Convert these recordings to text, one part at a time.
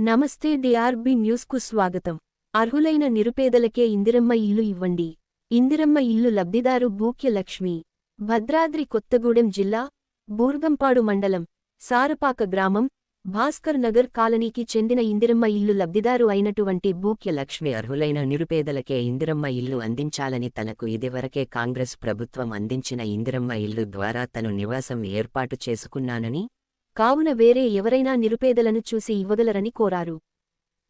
నమస్తే డిఆర్బి న్యూస్కు స్వాగతం. అర్హులైన నిరుపేదలకే ఇందిరమ్మ ఇల్లు ఇవ్వండి. ఇందిరమ్మ ఇల్లు లబ్ధిదారు భూక్య లక్ష్మి భద్రాద్రి కొత్తగూడెం జిల్లా బూర్గంపాడు మండలం సారపాక గ్రామం భాస్కర్ నగర్ కాలనీకి చెందిన ఇందిరమ్మ ఇల్లు లబ్ధిదారు అయినటువంటి భూక్య లక్ష్మి అర్హులైన నిరుపేదలకే ఇందిరమ్మ ఇల్లు అందించాలని తనకు ఇదివరకే కాంగ్రెస్ ప్రభుత్వం అందించిన ఇందిరమ్మ ఇల్లు ద్వారా తను నివాసం ఏర్పాటు చేసుకున్నానని కావున వేరే ఎవరైనా నిరుపేదలను చూసి ఇవ్వగలరని కోరారు.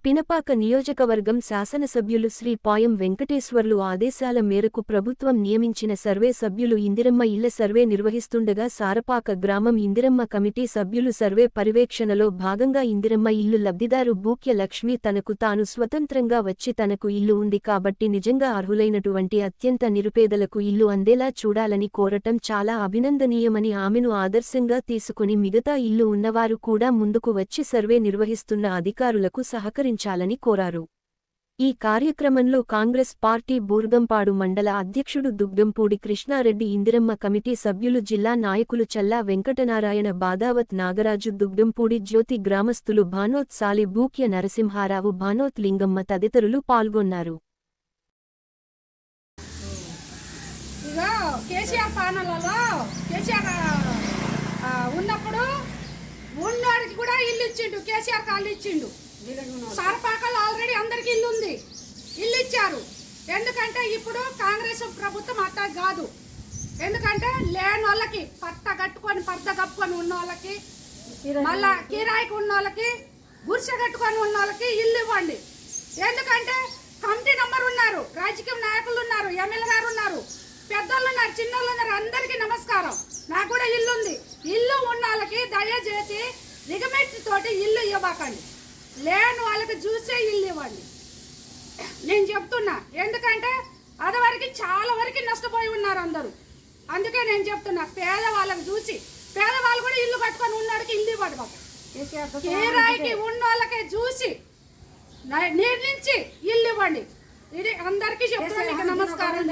పినపాక నియోజకవర్గం శాసనసభ్యులు శ్రీ పాయం వెంకటేశ్వర్లు ఆదేశాల మేరకు ప్రభుత్వం నియమించిన సర్వే సభ్యులు ఇందిరమ్మ ఇళ్ళ సర్వే నిర్వహిస్తుండగా సారపాక గ్రామం ఇందిరమ్మ కమిటీ సభ్యులు సర్వే పర్యవేక్షణలో భాగంగా ఇందిరమ్మ ఇల్లు లబ్ధిదారు భూక్య లక్ష్మి తనకు తాను స్వతంత్రంగా వచ్చి తనకు ఇల్లు ఉంది కాబట్టి నిజంగా అర్హులైనటువంటి అత్యంత నిరుపేదలకు ఇల్లు అందేలా చూడాలని కోరటం చాలా అభినందనీయమని ఆమెను ఆదర్శంగా తీసుకుని మిగతా ఇల్లు ఉన్నవారు కూడా ముందుకు వచ్చి సర్వే నిర్వహిస్తున్న అధికారులకు సహకరి సహకరించాలని కోరారు. ఈ కార్యక్రమంలో కాంగ్రెస్ పార్టీ బూర్గంపాడు మండల అధ్యక్షుడు దుగ్గంపూడి కృష్ణారెడ్డి ఇందిరమ్మ కమిటీ సభ్యులు జిల్లా నాయకులు చల్లా వెంకటనారాయణ బాదావత్ నాగరాజు దుగ్గంపూడి జ్యోతి గ్రామస్తులు భానోత్ సాలి భూక్య నరసింహారావు భానోత్ లింగమ్మ తదితరులు పాల్గొన్నారు. ఉన్నప్పుడు ఉన్నోడికి కూడా ఇల్లు ఇచ్చిండు కేసీఆర్ కాళ్ళు ఇచ్చిండు. సరపాకలు ఆల్రెడీ అందరికి ఇల్లు ఉంది. ఇల్లు ఇచ్చారు. ఎందుకంటే ఇప్పుడు కాంగ్రెస్ ప్రభుత్వం అట్లా కాదు. ఎందుకంటే లేని వాళ్ళకి పట్ట కట్టుకొని పర్ద కప్పుకొని ఉన్న వాళ్ళకి మళ్ళా కిరాయికి ఉన్న వాళ్ళకి గురిసె కట్టుకొని ఉన్న వాళ్ళకి ఇల్లు ఇవ్వండి. ఎందుకంటే కమిటీ నంబర్ ఉన్నారు రాజకీయ నాయకులు ఉన్నారు ఎమ్మెల్యే గారు ఉన్నారు. పెద్దోళ్ళు ఉన్నారు చిన్నోళ్ళు ఉన్నారు అందరికీ నమస్కారం. నాకు కూడా ఇల్లు ఉంది. ఇల్లు ఉన్న వాళ్ళకి దయచేసి రిగమెట్ తోటి ఇల్లు ఇవ్వకండి. లేని వాళ్ళకి చూసే ఇల్లు ఇవ్వండి నేను చెప్తున్నా ఎందుకంటే అదివరకు చాలా వరకు నష్టపోయి ఉన్నారు అందరూ. అందుకే నేను చెప్తున్నా పేదవాళ్ళకి చూసి పేదవాళ్ళు కూడా ఇల్లు కట్టుకొని ఉన్నాడికి ఇల్లు ఇవ్వడు మాకు. కిరాయికి ఉన్న వాళ్ళకే చూసి న- నిర్ణయించి ఇల్లు ఇవ్వండి. ఇది అందరికీ చెప్తున్నా నమస్కారం.